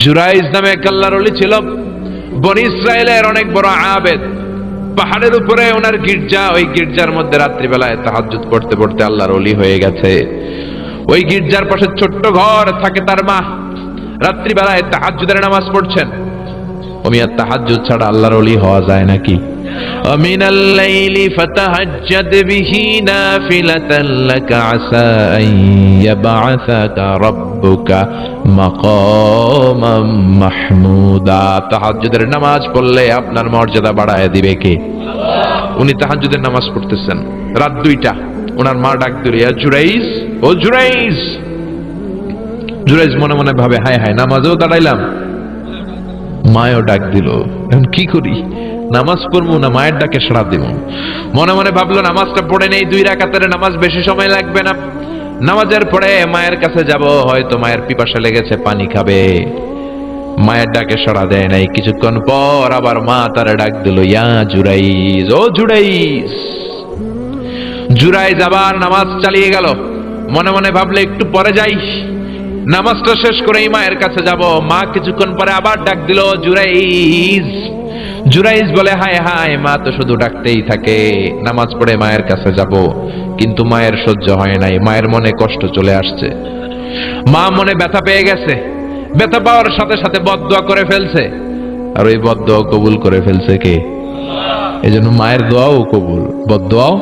জুরাইজ নামে এক আল্লাহর অলি ছিল। বনি ইসরায়েলের অনেক বড় আবেদ। পাহাড়ের উপরে ওনার গির্জা, ওই গির্জার মধ্যে রাত্রিবেলায় তাহাজ্জুদ পড়তে পড়তে আল্লাহর অলি হয়ে গেছে। ওই গির্জার পাশে ছোট্ট ঘর থাকে তার মা। রাত্রিবেলায় তাহাজুদের নামাজ পড়ছেন। ওমিয়া তাহাজুদ ছাড়া আল্লাহর অলি হওয়া যায় নাকি? ومن الليل فتهجد به نافلة لك عسى أن يبعثك ربك مقاما محمودا তাহাজ্জুদের নামাজ পড়লে আপনার মর্যাদা বাড়ায় দিবে কে উনি তাহাজ্জুদের নামাজ পড়তেছেন রাত দুইটা ওনার মা ডাক দিল ইয়া জুরাইজ ও জুরাইজ জুরাইজ মনে মনে ভাবে হায় হায় নামাজেও দাঁড়াইলাম মায়ও ডাক দিল এখন কি করি নামাজ পড়ব না, মায়ের ডাকে সাড়া দিব। মনে মনে ভাবলো, নামাজটা পড়ে নেই, দুই রাকাতের নামাজ বেশি সময় লাগবে না। নামাজের পরে মায়ের কাছে যাব, হয়তো মায়ের পিপাসা লেগেছে, পানি খাবে। মায়ের ডাকে সাড়া দেয় নাই। কিছুক্ষণ পর আবার মা তারা ডাক দিল, ইয়া জুরাইজ, ও জুরাইজ। জুরাইজ আবার নামাজ চালিয়ে গেল। মনে মনে ভাবলে, একটু পরে যাই। নামাজটা শেষ করেই মায়ের কাছে যাব। মা কিছুক্ষণ পরে আবার ডাক দিল, জুরাইজ জুরাইজ বলে, হায় হায়, মা তো শুধু ডাকতেই থাকে, নামাজ পড়ে মায়ের কাছে যাব, কিন্তু মায়ের সহ্য হয় নাই, মায়ের মনে কষ্ট চলে আসছে। মা মনে ব্যথা পেয়ে গেছে, ব্যথা পাওয়ার সাথে সাথে বদদোয়া করে ফেলছে। আর ওই বদদোয়া কবুল করে ফেলছে কে? এই জন্য মায়ের দোয়াও কবুল। বদদোয়াও?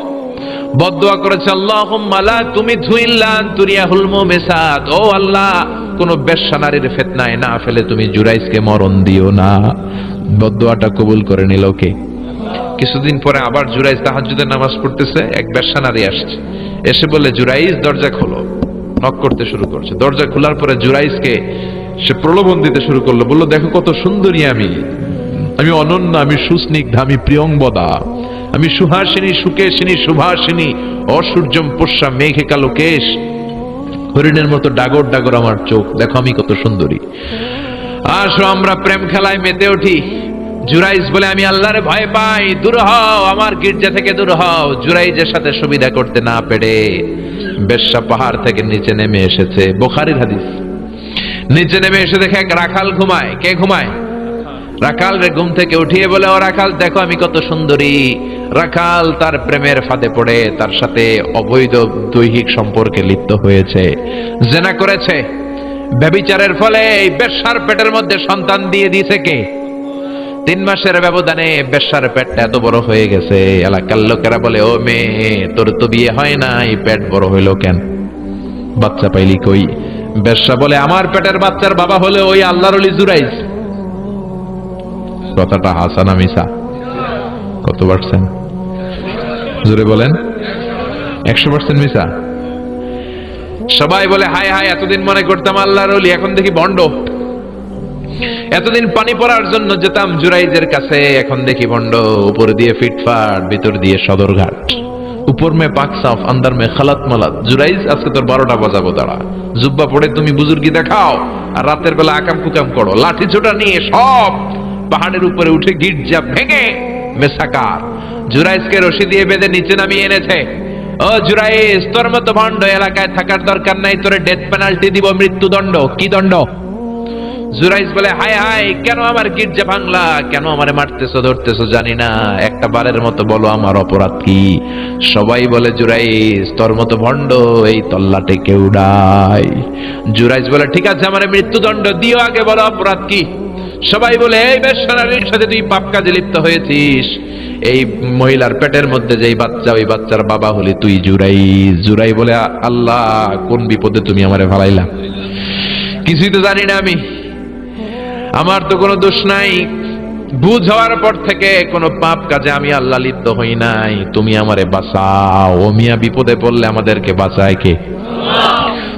বদদোয়া করেছে, আল্লাহুম্মা লা তুমি ধুইল্লান তুরিয়াহুল মুমিসাত। ও আল্লাহ, কোন বেশ্যা নারীর ফিতনায় না ফেলে তুমি জুরাইজকে মরণ দিও না। বদদোয়াটা কবুল করে নিল কে? কিছুদিন পরে আবার জুরাইজ তাহাজ্জুদের নামাজ পড়তেছে, এক বেশ্যা নারী আসছে। এসে বলে, জুরাইজ, দরজা খোলো। নক করতে শুরু করছে। দরজা খোলার পরে জুরাইজকে সে প্রলোভন দিতে শুরু করল। বলল, দেখো কত সুন্দরী আমি। আমি অনন্য, আমি সুস্নিগ্ধ, আমি প্রিয়ংবদা আমি সুহাসিনী, সুকেশিনী, সুভাসিনী, অসূর্যম পোষা মেঘে কালো কেশ। হরিণের মতো ডাগর ডাগর আমার চোখ। দেখো আমি কত সুন্দরী। আসো, আমরা প্রেম খেলায় মেতে উঠি। জুরাইজ বলে, আমি আল্লাহরে ভয় পাই, দূর হও, আমার গির্জা থেকে দূর হও। জুরাইজের সাথে সুবিধা করতে না পেরে বেশ্যা পাহাড় থেকে নিচে নেমে এসেছে। বোখারির হাদিস। নিচে নেমে এসে দেখে এক রাখাল ঘুমায়। কে ঘুমায়? রাখাল রে ঘুম থেকে উঠিয়ে বলে, ও রাখাল, দেখো আমি কত সুন্দরী। রাখাল তার প্রেমের ফাঁদে পড়ে, তার সাথে অবৈধ দৈহিক সম্পর্কে লিপ্ত হয়েছে। জেনা করেছে ব্যবিচারের ফলে এই বেশ্যার পেটের মধ্যে সন্তান দিয়ে দিয়েছে কে? তিন মাসের ব্যবধানে বেশ্যার পেটটা এত বড় হয়ে গেছে। এলাকার লোকেরা বলে, ও মেয়ে, তোর তো বিয়ে হয় নাই, পেট বড় হইল কেন? বাচ্চা পাইলি কই? বেশ্যা বলে, আমার পেটের বাচ্চার বাবা হলে ওই আল্লাহর অলি জুরাইজ। কথাটা হাসানা মিসা কত পার্সেন্ট? জোরে বলেন। একশো পার্সেন্ট মিসা সবাই বলে, হায় হায়, এতদিন মনে করতাম আল্লাহর অলি এখন দেখি বন্ড। এতদিন পানি পড়ার জন্য যেতাম জুরাইজের কাছে, এখন দেখি বন্ড। উপর দিয়ে ফিটফাট, ভিতর দিয়ে সদরঘাট। উপর মে পাক সাফ, আন্দার মে খালাত মালাত। জুরাইজ, আজকে তোর বারোটা বাজাবো, দাঁড়া। জুব্বা পড়ে তুমি বুজুর্গি দেখাও, আর রাতের বেলা আকাম কুকাম করো। লাঠি ছোটা নিয়ে সব পাহাড়ের উপরে উঠে গির্জা ভেঙে, মেসাকার। জুরাইজকে রশি দিয়ে বেঁধে নিচে নামিয়ে এনেছে। ও জুরাইজ তোর মতো ভণ্ড এলাকায় থাকার দরকার নাই, তোরে ডেথ পেনাল্টি দিব, মৃত্যুদণ্ড। কি দণ্ড? জুরাইজ বলে, হায় হায়, কেন আমার গির্জা ভাঙলা? কেন আমারে মারতেছো, ধরতেছো, জানি না। একটা বারের মতো বলো, আমার অপরাধ কি? সবাই বলে জুরাইজ তোর মতো ভণ্ড এই তল্লাটে কেউ নাই। জুরাইজ বলে, ঠিক আছে, আমার মৃত্যুদণ্ড দিও আগে, বলো, অপরাধ কি? সবাই বলে, এই বেশনারীর সাথে তুই পাপ কাজে লিপ্ত হয়েছিস। এই মহিলার পেটের মধ্যে যেই বাচ্চা, ওই বাচ্চার বাবা হলি তুই জুরাই। জুরাই বলে, আল্লাহ, কোন বিপদে তুমি আমারে ভালাইলা কিছুই তো জানি না আমি। আমার তো কোনো দোষ নাই। বুঝ হওয়ার পর থেকে কোনো পাপ কাজে আমি আল্লাহ লিপ্ত হই নাই। তুমি আমারে বাঁচাও। ও মিয়া বিপদে পড়লে আমাদেরকে বাঁচায় কে?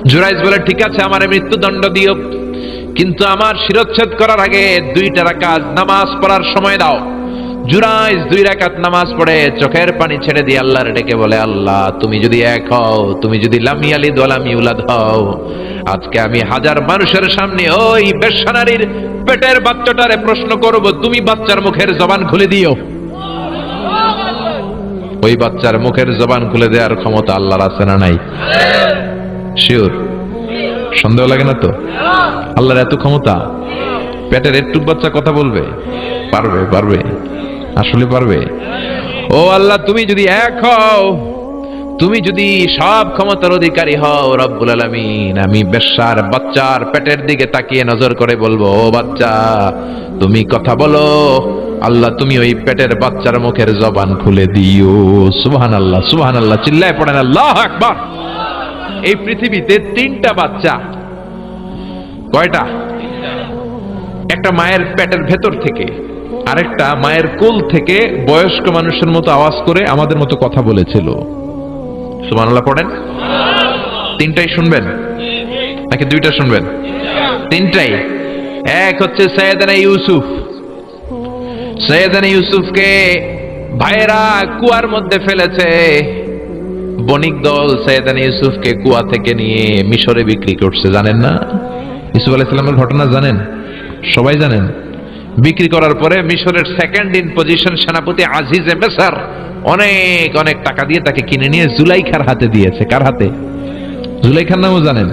জুরাইজ বলে, ঠিক আছে, আমারে মৃত্যুদণ্ড দিও। কিন্তু আমার শিরচ্ছেদ করার আগে দুইটা রাকাত নামাজ পড়ার সময় দাও। জুরাইজ দুই রাকাত নামাজ পড়ে, চোখের পানি ছেড়ে দিয়ে আল্লাহর ডেকে বলে, আল্লাহ, তুমি যদি এক হও, তুমি যদি লামি আলি দোলামি উলাদ হও, আজকে আমি হাজার মানুষের সামনে ওই বেশানারীর পেটের বাচ্চাটারে প্রশ্ন করব, তুমি বাচ্চার মুখের জবান খুলে দিও। ওই বাচ্চার মুখের জবান খুলে দেওয়ার ক্ষমতা আল্লাহর আছে না নাই? শিওর সন্দেহ লাগে না তো? আল্লাহর এত ক্ষমতা, পেটের একটু বাচ্চা কথা বলবে, পারবে পারবে, আসলে পারবে। ও আল্লাহ, তুমি যদি এক হও, তুমি যদি সব ক্ষমতার অধিকারী হও, রব্বুল আলামিন, আমি বেশ্যার বাচ্চার পেটের দিকে তাকিয়ে নজর করে বলব, ও বাচ্চা, তুমি কথা বলো। আল্লাহ, তুমি ওই পেটের বাচ্চার মুখের জবান খুলে দিও। সুবহান আল্লাহ সুবহান আল্লাহ চিল্লায় পড়েন, আল্লাহ আকবার। এই পৃথিবীতে তিনটা বাচ্চা। কয়টা? একটা মায়ের পেটের ভেতর থেকে, আরেকটা মায়ের কোল থেকে বয়স্ক মানুষের মতো আওয়াজ করে আমাদের মতো কথা বলেছিল। সুবহানাল্লাহ পড়েন? তিনটাই শুনবেন? নাকি দুইটা শুনবেন? তিনটাই। এক হচ্ছে সৈয়দানা ইউসুফ। সৈয়দানা ইউসুফকে ভাইয়েরা কুয়ার মধ্যে ফেলেছে। বণিক দল সৈয়দানা ইউসুফকে কুয়া থেকে নিয়ে মিশরে বিক্রি করছে, জানেন না? ইউসুফ আলাইসাল্লামের ঘটনা জানেন? সবাই জানেন? বিক্রি করার পরে মিশরের সেকেন্ড ইন পজিশন সেনাপতি আজিজ এমেসার অনেক অনেক টাকা দিয়ে তাকে কিনে নিয়ে জুলাইখার হাতে দিয়েছে। কার হাতে? জুলাইখার নামও জানেন?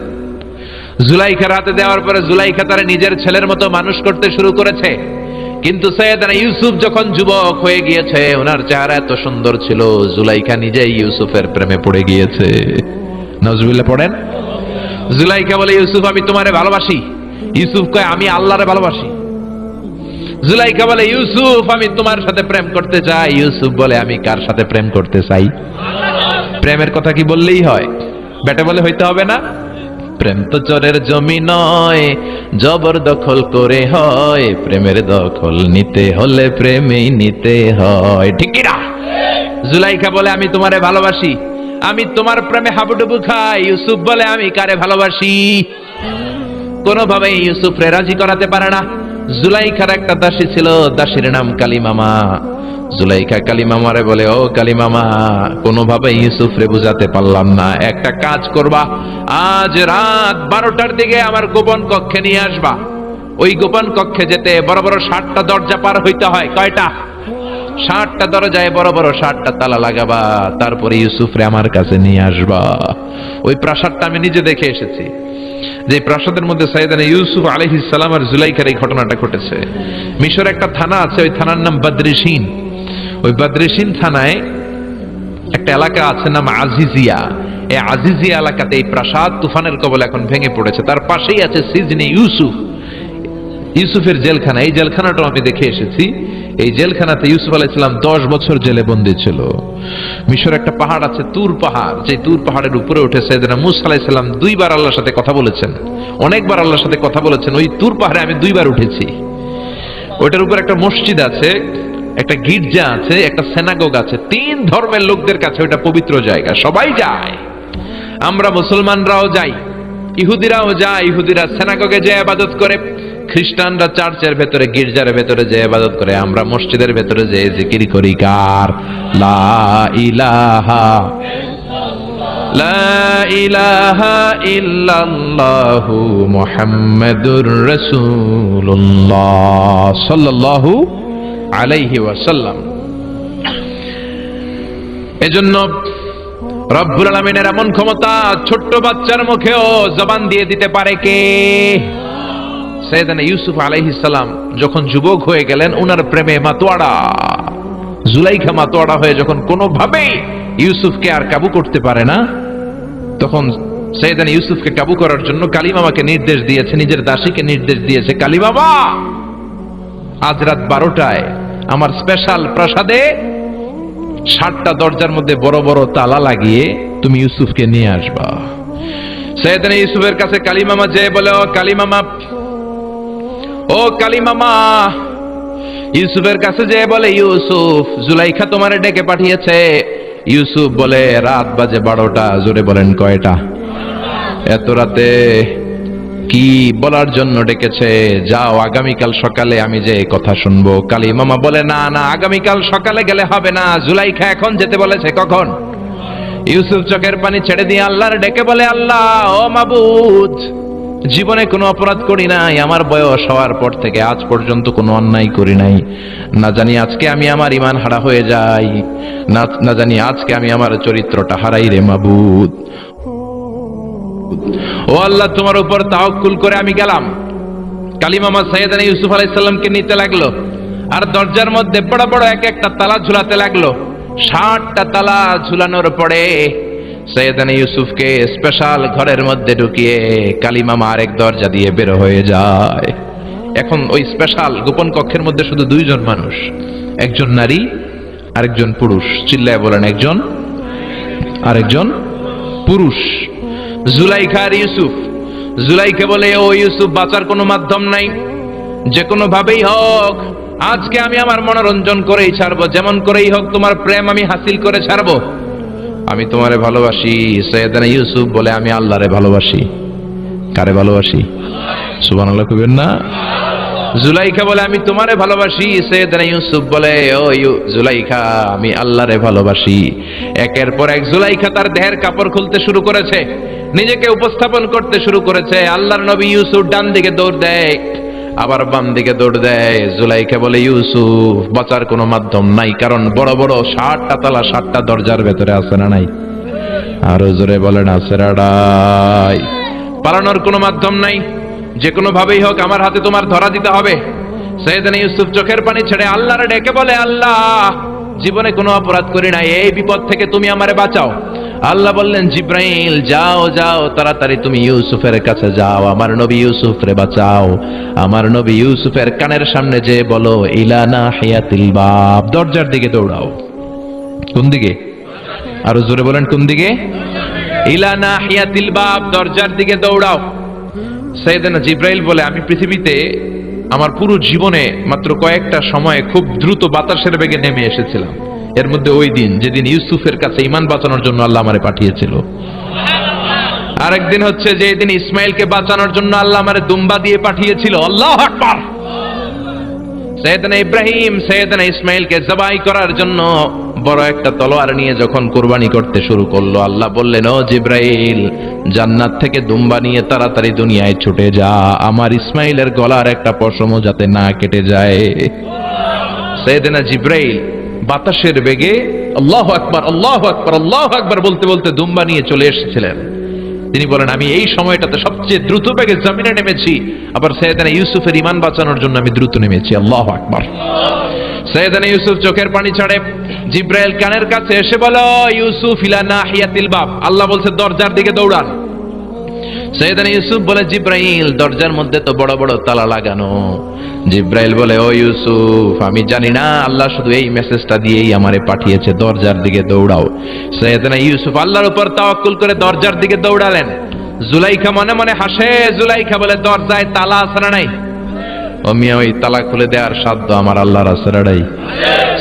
জুলাইখার হাতে দেওয়ার পরে জুলাইখা তারা নিজের ছেলের মতো মানুষ করতে শুরু করেছে। কিন্তু সৈয়দানা ইউসুফ যখন যুবক হয়ে গিয়েছে, ওনার চেহারা এত সুন্দর ছিল, জুলাইখা নিজেই ইউসুফের প্রেমে পড়ে গিয়েছে। নজরুল্লাহ পড়েন? জুলাইখা বলে, ইউসুফ, আমি তোমারে ভালোবাসি। ইউসুফ কয়, আমি আল্লাহরে ভালোবাসি। জুলাইখা বলে, ইউসুফ, আমি তোমার সাথে প্রেম করতে চাই। ইউসুফ বলে, আমি কার সাথে প্রেম করতে চাই? প্রেমের কথা কি বললেই হয়? বেটা বলে, হইতে হবে না। প্রেম তো চরের জমি নয়। জবরদখল করে হয়, প্রেমের দখল নিতে হলে প্রেমেই নিতে হয়। ঠিক না জুলাইখা বলে, আমি তোমারে ভালোবাসি, আমি তোমার প্রেমে হাবুডুবু খাই। ইউসুফ বলে, আমি কারে ভালোবাসি? কোনোভাবে ইউসুফরে রাজি করাতে পারে না। জুলাইখার একটা দাসী ছিল, দাসীর নাম কালিমামা। জুলাইখা কালিমামারে বলে, ও কালিমামা, কোনোভাবে ইউসুফরে বুঝাতে পারলাম না। একটা কাজ করবা, আজ রাত বারোটার দিকে আমার গোপন কক্ষে নিয়ে আসবা। ওই গোপন কক্ষে যেতে বড় বড় ষাটটা দরজা পার হইতে হয়। কয়টা? ষাটটা দরজায় বড় বড় ষাটটা তালা লাগাবা, তারপরে ইউসুফরে আমার কাছে নিয়ে আসবা। ওই প্রাসাদটা আমি নিজে দেখে এসেছি। যে প্রাসাদের মধ্যে সাইদানা ইউসুফ আলহিস সালাম আর জুলাইখার এই ঘটনাটা ঘটেছে। মিশর একটা থানা আছে, ওই থানার নাম বদ্রিসিন ওই বদ্রিসিন থানায় একটা এলাকা আছে, নাম আজিজিয়া। এই আজিজিয়া এলাকাতে এই প্রাসাদ তুফানের কবল এখন ভেঙে পড়েছে। তার পাশেই আছে সিজনে ইউসুফ। ইউসুফের জেলখানা। এই জেলখানাটাও আমি দেখে এসেছি। এই জেলখানাতে ইউসুফ আলাইসাল্লাম দশ বছর জেলে বন্দী ছিল। মিশর একটা পাহাড় আছে, তুর পাহাড়। যে তুর পাহাড়ের উপরে উঠে সেদিনা মুসা আলাইসাল্লাম দুইবার আল্লাহর সাথে কথা বলেছেন। অনেকবার আল্লাহর সাথে কথা বলেছেন। ওই তুর পাহাড়ে আমি দুইবার উঠেছি। ওইটার উপর একটা মসজিদ আছে। একটা গির্জা আছে, একটা সেনাগোগ আছে, তিন ধর্মের লোকদের কাছে ওটা পবিত্র জায়গা, সবাই যায়। আমরা মুসলমানরাও যাই, ইহুদিরাও যায়, ইহুদিরা সেনাগোগে যে আবাদত করে, খ্রিস্টানরা চার্চের ভেতরে, গির্জার ভেতরে যে আবাদত করে, আমরা মসজিদের ভেতরে যে জিকির করি, কার? লা ইলাহা লা ইলাহা ইল্লাল্লাহু মুহাম্মাদুর রাসূলুল্লাহ সাল্লাল্লাহু আলাইহি ওয়াসাল্লাম। এজন্য রব্বুল আলমিনের এমন ক্ষমতা ছোট্ট বাচ্চার মুখেও জবান দিয়ে দিতে পারে কে? সৈয়দানা ইউসুফ আলাইহিসাল্লাম যখন যুবক হয়ে গেলেন, উনার প্রেমে মাতোয়াড়া জুলাইখা মাতোয়াড়া হয়ে যখন কোনোভাবেই ইউসুফকে আর কাবু করতে পারে না, তখন সৈয়দানা ইউসুফকে কাবু করার জন্য কালী কালিমামাকে নির্দেশ দিয়েছে, নিজের দাসীকে নির্দেশ দিয়েছে, কালিমামা! আজ রাত বারোটায় আমার স্পেশাল প্রাসাদে ষাটটা দরজার মধ্যে বড় বড় তালা লাগিয়ে তুমি ইউসুফকে নিয়ে আসবা। সৈয়দানা ইউসুফের কাছে, কালিমামা, যে বলে, ও কালিমামা ও কালিমামা, ইউসুফের কাছে যে বলে, ইউসুফ, জুলাইখা তোমারে ডেকে পাঠিয়েছে। ইউসুফ বলে, রাত বাজে বারোটা, জোরে বলেন কয়টা? এত রাতে কি বলার জন্য ডেকেছে? যাও, আগামীকাল সকালে আমি যে কথা শুনব। কালী মামা বলে, না না, আগামীকাল সকালে গেলে হবে না। জুলাইখা এখন যেতে বলেছে, কখন? ইউসুফ চোখের পানি ছেড়ে দিয়ে আল্লাহর ডেকে বলে, আল্লাহ, ও মাবুদ, জীবনে কোনো অপরাধ করি নাই। আমার বয়স হওয়ার পর থেকে আজ পর্যন্ত কোনো অন্যায় করি নাই। না জানি আজকে আমি আমার ইমান হারা হয়ে যাই। না না জানি আজকে আমি আমার চরিত্রটা হারাই রে মাবুদ। ও আল্লাহ, তোমার উপর তাওকুল করে আমি গেলাম। কালিমামা সৈয়দানা ইউসুফ আলাইসাল্লামকে নিতে লাগল। আর দরজার মধ্যে বড় বড় এক একটা তালা ঝুলাতে লাগল। ষাটটা তালা ঝুলানোর পরে সৈয়দানা ইউসুফকে স্পেশাল ঘরের মধ্যে ঢুকিয়ে কালিমামা আরেক দরজা দিয়ে বের হয়ে যায়। এখন ওই স্পেশাল গোপন কক্ষের মধ্যে শুধু দুইজন মানুষ। একজন নারী, আরেকজন পুরুষ। চিল্লায় বলেন একজন, আরেকজন পুরুষ। জুলাইখা আর ইউসুফ। জুলাইকে বলে, ও ইউসুফ, বাঁচার কোনো মাধ্যম নাই। যে কোনো ভাবেই হোক, আজকে আমি আমার মনোরঞ্জন করেই ছাড়বো। যেমন করেই হোক, তোমার প্রেম আমি হাসিল করে ছাড়বো। আমি তোমারে ভালোবাসি। সৈয়দানা ইউসুফ বলে, আমি আল্লাহরে ভালোবাসি। কারে ভালোবাসি? সুবান আল্লাহ কইবেন না? জুলাইখা বলে, আমি তোমারে ভালোবাসি। সৈয়দনা ইউসুফ বলে, ও জুলাইখা, আমি আল্লাহরে ভালোবাসি। একের পর এক জুলাইখা তার দেহের কাপড় খুলতে শুরু করেছে, নিজেকে উপস্থাপন করতে শুরু করেছে। আল্লাহর নবী ইউসুফ ডান দিকে দৌড় দেয়, আবার বাম দিকে দৌড় দেয়। জুলাইখা বলে, ইউসুফ, বাঁচার কোনো মাধ্যম নাই, কারণ বড় বড় ষাটটা তালা ষাটটা দরজার ভেতরে আছে না নাই? আরও জোরে বলেন, আছে রাডাই পালানোর কোনো মাধ্যম নাই। যে কোনো ভাবেই হোক আমার হাতে তোমার ধরা দিতে হবে। সৈয়দানা ইউসুফ চোখের পানি ছেড়ে আল্লাহরে ডেকে বলে, আল্লাহ, জীবনে কোনো অপরাধ করি নাই, এই বিপদ থেকে তুমি আমারে বাঁচাও। আল্লাহ বললেন, জিব্রাইল, যাও যাও, তাড়াতাড়ি তুমি ইউসুফের কাছে যাও, আমার নবী ইউসুফরে বাঁচাও, আমার নবী ইউসুফের কানের সামনে যে বলো ইলানা হিয়াতিল বাব, দরজার দিকে দৌড়াও। কোন দিকে? আরও জোরে বলেন, কোন দিকে? ইলানা হিয়াতিল বাব, দরজার দিকে দৌড়াও। সৈয়দানা জিব্রাইল বলে, আমি পৃথিবীতে আমার পুরো জীবনে মাত্র কয়েকটা সময়ে খুব দ্রুত বাতাসের বেগে নেমে এসেছিলাম। এর মধ্যে ওই দিন যেদিন ইউসুফের কাছে ইমান বাঁচানোর জন্য আল্লাহ আমারে পাঠিয়েছিল। আরেকদিন হচ্ছে যে দিন ইসমাইলকে বাঁচানোর জন্য আল্লাহ আমারে দুম্বা দিয়ে পাঠিয়েছিল। আল্লাহ সৈয়দনা ইব্রাহিম, সৈয়দনা ইসমাইলকে জবাই করার জন্য বড় একটা তলোয়ার নিয়ে যখন কোরবানি করতে শুরু করল, আল্লাহ বললেন, ও জিব্রাইল, জান্নাত থেকে দুম্বা নিয়ে তাড়াতাড়ি দুনিয়ায় ছুটে যা। আমার ইসমাইলের গলার একটা পশমও যাতে না কেটে যায়। সৈয়দনা জিব্রাইল বাতাসের বেগে আল্লাহ আকবার আল্লাহ আকবার আল্লাহ আকবার বলতে বলতে দুম্বা নিয়ে চলে এসেছিলেন। তিনি বলেন, আমি এই সময়টাতে সবচেয়ে দ্রুত বেগে জমিনে নেমেছি। আবার সৈয়দানা ইউসুফের ইমান বাঁচানোর জন্য আমি দ্রুত নেমেছি। আল্লাহ আকবার। সৈয়দানা ইউসুফ চোখের পানি ছাড়ে। জিব্রাইল কানের কাছে এসে বলো ইউসুফ, ইলা নাহিয়াতিল বাব। আল্লাহ বলছে, দরজার দিকে দৌড়ান। সৈয়দানা ইউসুফ বলে, জিব্রাইল, দরজার মধ্যে তো বড় বড় তালা লাগানো। জিব্রাইল বলে, ও ইউসুফ, আমি জানি না, আল্লাহ শুধু এই মেসেজটা দিয়েই আমারে পাঠিয়েছে, দরজার দিকে দৌড়াও। সৈয়দনা ইউসুফ আল্লাহর উপর তাওয়াক্কুল করে দরজার দিকে দৌড়ালেন। জুলাইখা মনে মনে হাসে, জুলাইখা বলে, দরজায় তালা না নাই? ও মিয়া, ওই তালা খুলে দেওয়ার সাধ্য আমার আল্লাহর আছে রাড়াই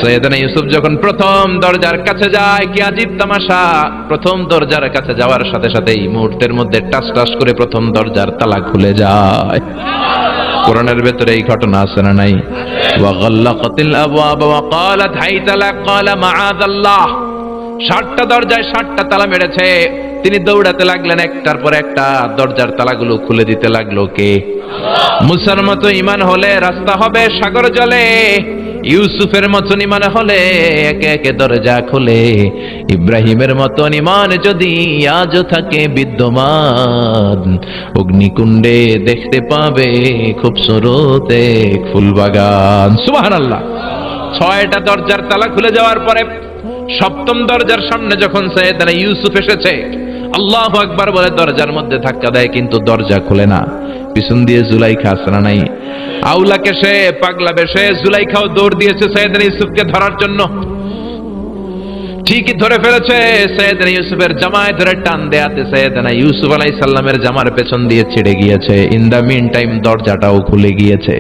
সৈয়দনা ইউসুফ যখন প্রথম দরজার কাছে যায়, কি আজীব তামাশা। প্রথম দরজার কাছে যাওয়ার সাথে সাথেই মুহূর্তের মধ্যে টাস টাস করে প্রথম দরজার তালা খুলে যায়। কোরআনের ভেতরে এই ঘটনা আছে না নাই? ওয়াগাল্লাকাতিল আবওয়াব ওয়া ক্বালাত হাইতা লাক ক্বালা মাআযাল্লাহ ষাটটা দরজায় ষাটটা তালা মেরেছে। তিনি দৌড়াতে লাগলেন একটার পর একটা, দরজার তালাগুলো খুলে দিতে লাগল কে? মুসার মতো ইমান হলে রাস্তা হবে সাগর জলে, ইউসুফের মতন ইমান হলে একে একে দরজা খুলে, ইব্রাহিমের মতন ইমান যদি আজও থাকে বিদ্যমান, অগ্নিকুণ্ডে দেখতে পাবে খুব সুরতে ফুলবাগান সুবাহান আল্লাহ ছয়টা দরজার তালা খুলে যাওয়ার পরে সপ্তম দরজার সামনে যখন সৈয়দানা ইউসুফ এসেছে আল্লাহ আকবার বলে দরজার মধ্যে ধাক্কা দেয়, কিন্তু দরজা খুলে না। পিছন দিয়ে জুলাইখা আসনা নাই? আউলাকে সে পাগলা বেশে, জুলাইখাও দৌড় দিয়েছে সৈয়দানা ইউসুফকে ধরার জন্য। ঠিকই ধরে ফেলেছে, সৈয়দনা ইউসুফের জামায় ধরে টান দেয়াতে সৈয়দনা ইউসুফ আলাই সাল্লামের জামার পেছন দিয়ে ছিঁড়ে গিয়েছে। ইন দ্য মিন টাইম দরজাটাও খুলে গিয়েছে।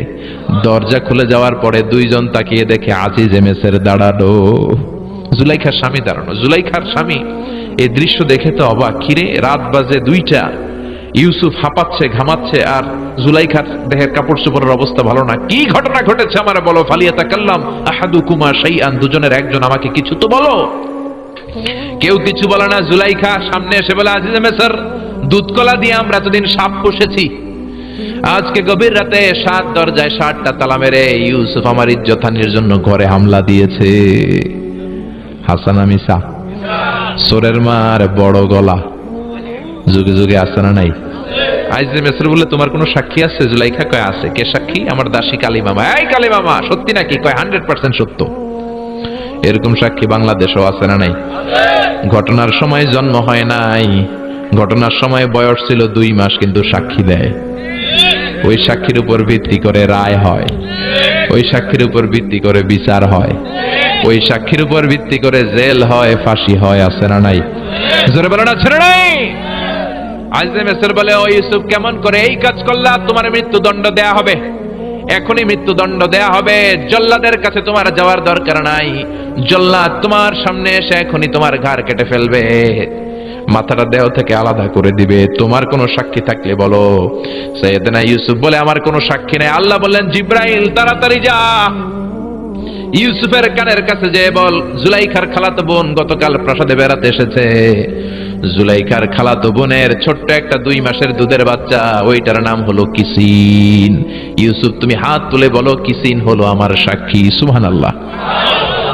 দরজা খুলে যাওয়ার পরে দুইজন তাকিয়ে দেখে আজিজ এমেসের দাঁড়ানো জুলাইখার স্বামী দাঁড়ানো, জুলাইখার স্বামী। এই দৃশ্য দেখে তো অবাক। কিরে, রাত বাজে দুইটা। ইউসুফ হাঁপাচ্ছে, ঘামাচ্ছে, আর জুলাইখার দেহের কাপড় চোপড়ের অবস্থা ভালো না। কি ঘটনা ঘটেছে আমার বলো? ফালিয়াতা কাল্লাম আহাদু কুমার সেই আন দুজনের একজন আমাকে কিছু তো বলো। কেউ কিছু বলে না, জুলাইখা সামনে এসে বলে, আজিজ মেসার, দুধ কলা দিয়ে আমরা এতদিন সাপ পুষেছি। আজকে গভীর রাতে সাত দরজায় ষাটটা তালা মেরে ইউসুফ আমার ইজ্জতানির জন্য ঘরে হামলা দিয়েছে। হাসান আমিসা সোরের মার বড় গলা। যুগে যুগে আসে না নাই? আইজ মেসর বলে তোমার কোনো সাক্ষী আছে? জুলাইখা কয় আছে? কে সাক্ষী? আমার দাসী কালী মামা এই কালী মামা সত্যি নাকি? কয় হান্ড্রেড পার্সেন্ট সত্য। এরকম সাক্ষী বাংলাদেশও আছে না নাই? ঘটনার সময় জন্ম হয় নাই। ঘটনার সময় বয়স ছিল দুই মাস, কিন্তু সাক্ষী দেয়। ওই সাক্ষীর উপর ভিত্তি করে রায় হয়। ওই সাক্ষীর উপর ভিত্তি করে বিচার হয়। ওই সাক্ষীর উপর ভিত্তি করে জেল হয়, ফাঁসি হয়, আছে না নাই? জোরে বলো না ছেড়ে নাই? আজ মেসের বলে, ও ইউসুফ, কেমন করে এই কাজ করলে? তোমার মৃত্যুদণ্ড দেয়া হবে। এখনই মৃত্যুদণ্ড দেয়া হবে। জল্লাদের কাছে তোমার যাওয়ার দরকার নাই। জল্লাদ তোমার সামনে এসে এখনই তোমার ঘাড় কেটে ফেলবে। মাথাটা দেহ থেকে আলাদা করে দিবে। তোমার কোনো সাক্ষী থাকলে বলো। সৈয়দনা ইউসুফ বলে, আমার কোনো সাক্ষী নেই। আল্লাহ বললেন, জিব্রাইল, তাড়াতাড়ি যা। ইউসুফের কানের কাছে যে বল, জুলাইখার খালাতো বোন গতকাল প্রাসাদে বেড়াতে এসেছে। জুলাইখার খালাতো বোনের ছোট্ট একটা দুই মাসের দুধের বাচ্চা, ওইটার নাম হলো কিসিন। ইউসুফ, তুমি হাত তুলে বলো, কিসিন হলো আমার সাক্ষী। সুহান আল্লাহ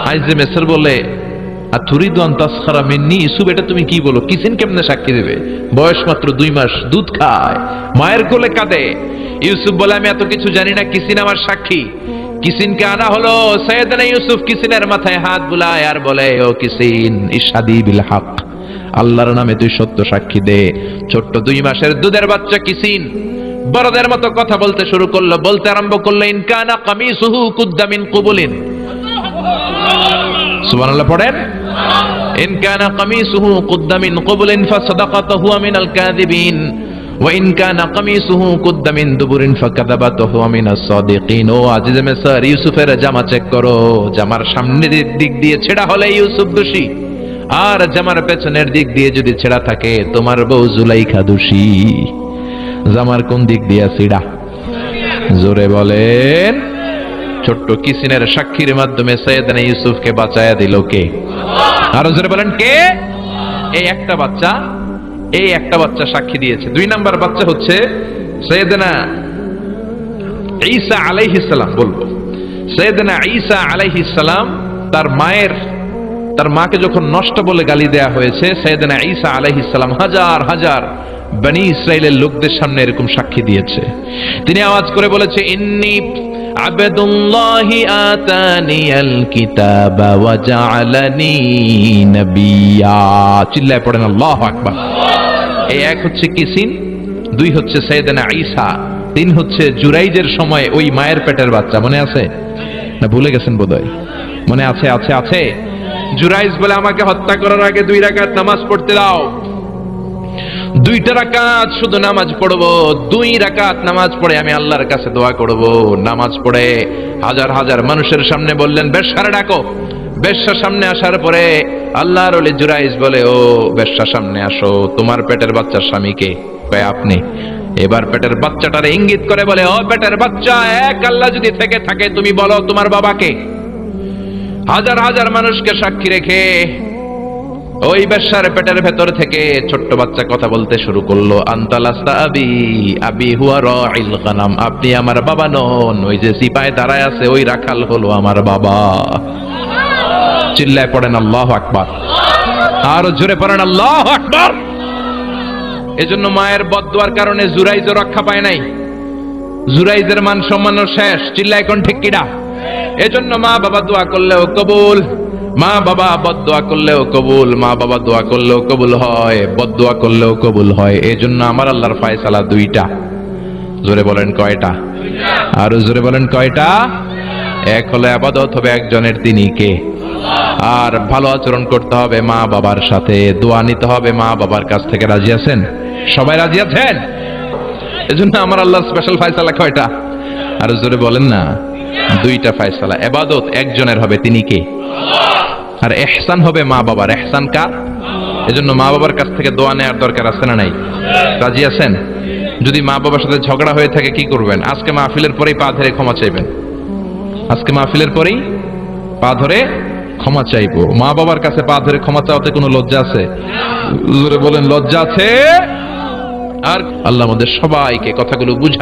আইজে মেসর বলে আর তুরিদ তাসখারা মিন্নি ইউসুফ এটা তুমি কি বলো? কিসিন কেমনে সাক্ষী দেবে? বয়স মাত্র দুই মাস, দুধ খায়, মায়ের কোলে কাঁদে। ইউসুফ বলে, আমি এত কিছু জানি না, কিসিন আমার সাক্ষী? কিসিনকে আনা হলো, সৈয়দনা ইউসুফ কিসিনের মাথায় হাত বুলায় আর বলে, ও কিসিন ইশাদি বিল হক, আল্লাহর নামে তুই সত্য সাক্ষী দে। ছোট্ট দুই মাসের দুধের বাচ্চা কিসিন, বড়দের মতো কথা বলতে শুরু করল, বলতে আরম্ভ করল ইনকানা কামিসুহু কুদ্দামিন কুবুলিন। সুবহানাল্লাহ পড়েন ইন কানা কামিসুহু কুদ্দা মিন কুবুলিন ফাসাদাকাতু হুয়া মিনাল কাযিবিন وإن كان قميصه قد من دبر فكذبت هو من الصادقين ও আজিজ মেসার ইউসুফের জামা চেক করো জামার সামনের দিক দিয়ে ছেঁড়া হলে ইউসুফ দোষী আর জামার পেছনের দিক দিয়ে যদি ছেঁড়া থাকে তোমার বউ জুলাইখা দোষী জামার কোন দিক দিয়ে ছিড়া জোরে বলেন ছোট্ট কিসিনের সাক্ষীর মাধ্যমে সৈয়দনা ইউসুফকে বাঁচায়া দিল কে? আরও জোরে বলেন কে? এই একটা বাচ্চা, এই একটা বাচ্চা সাক্ষী দিয়েছে। দুই নাম্বার বাচ্চা হচ্ছে সৈয়দনা ঈসা আলাইহিস সালাম, বলব। সৈয়দনা ঈসা আলাইহিস সালাম তার মায়ের, তার মাকে যখন নষ্ট বলে গালি দেয়া হয়েছে, সৈয়দনা ঈসা আলাইহিস সালাম হাজার হাজার বনি ইসরায়েলের লোকদের সামনে এরকম সাক্ষী দিয়েছে। তিনি আওয়াজ করে বলেছে, ইন্নি আবেদুল্লাহি আতানিয়াল কিতাবা ওয়া জাআলানি নবিয়্যা চিল্লায় পড়েন, আল্লাহু আকবার। এই এক হচ্ছে কিসিন দুই হচ্ছে সৈয়দনা ঈসা, তিন হচ্ছে জুরাইজের সময় ওই মায়ের পেটের বাচ্চা। মনে আছে? না, ভুলে গেছেন বোধহয়। মনে আছে আছে আছে। জুরাইজ বলে আমাকে হত্যা করার আগে দুই রাকাত নামাজ পড়তে দাও। দুইটা রাকাত শুধু নামাজ পড়ব, দুই রাকাত নামাজ পড়ে আমি আল্লাহর কাছে দোয়া করব। নামাজ পড়ে হাজার হাজার মানুষের সামনে বললেন বেশারে ডাকো। বেশ্যা সামনে আসার পরে আল্লাহর ওলি জুরাইজ বলে, ও বেশ্যা সামনে আসো, তোমার পেটের বাচ্চার স্বামীকে। কয়, আপনি? এবার পেটের বাচ্চাটার ইঙ্গিত করে বলে, ও পেটের বাচ্চা, এক আল্লাহ যদি থেকে থাকে, তুমি বলো তোমার বাবাকে। হাজার হাজার মানুষকে সাক্ষী রেখে ওই বেশ্যার পেটের ভেতর থেকে ছোট্ট বাচ্চা কথা বলতে শুরু করল। আন্তালাস্তা আবি আবি আপনি আমার বাবা নন। ওই যে সিপায় দাঁড়ায় আছে, ওই রাখাল হলো আমার বাবা। চিল্লায় পড়েন আল্লাহ আকবার। আরও জোরে পড়েন আল্লাহ আকবার। এজন্য মায়ের বদদোয়ার কারণে জুরাইজ রক্ষা পায় নাই। জুরাইজের মান সম্মান শেষ। চিল্লায় কোন ঠিক কিনা? এজন্য মা বাবা দোয়া করলেও কবুল। মা বাবা বদদোয়া করলেও কবুল, মা বাবা দোয়া করলেও কবুল হয় বদদোয়া করলেও কবুল হয়। এই জন্য আমার আল্লাহর ফায়সালা দুইটা। জোরে বলেন কয়টা? আরও জোরে বলেন কয়টা? এক হলে আবাদত হবে একজনের তিনি কে? আর ভালো আচরণ করতে হবে মা বাবার সাথে। দোয়া নিতে হবে মা বাবার কাছ থেকে। রাজি আছেন? সবাই রাজি আছেন? এজন্য আমার আল্লাহ স্পেশাল ফায়সালা কয়টা? আর জোরে বলেন না। দুইটা ফায়সালা। এবাদত একজনের হবে, তিনি কে? আর এহসান হবে মা বাবার। এহসান কার? এজন্য মা বাবার কাছ থেকে দোয়া নেওয়ার দরকার আছে না নাই? রাজি আছেন? যদি মা বাবার সাথে ঝগড়া হয়ে থাকে, কি করবেন? আজকে মাহফিলের পরেই পা ধরে ক্ষমা চাইবেন। আজকে মাহফিলের পরেই পা ধরে ক্ষমা চাইব। মা বাবার কাছে পা ধরে ক্ষমা চাওয়াতে কোনো লজ্জা আছে? বলেন, লজ্জা আছে? আর আল্লাহ আমাদের সবাইকে কথাগুলো বুঝা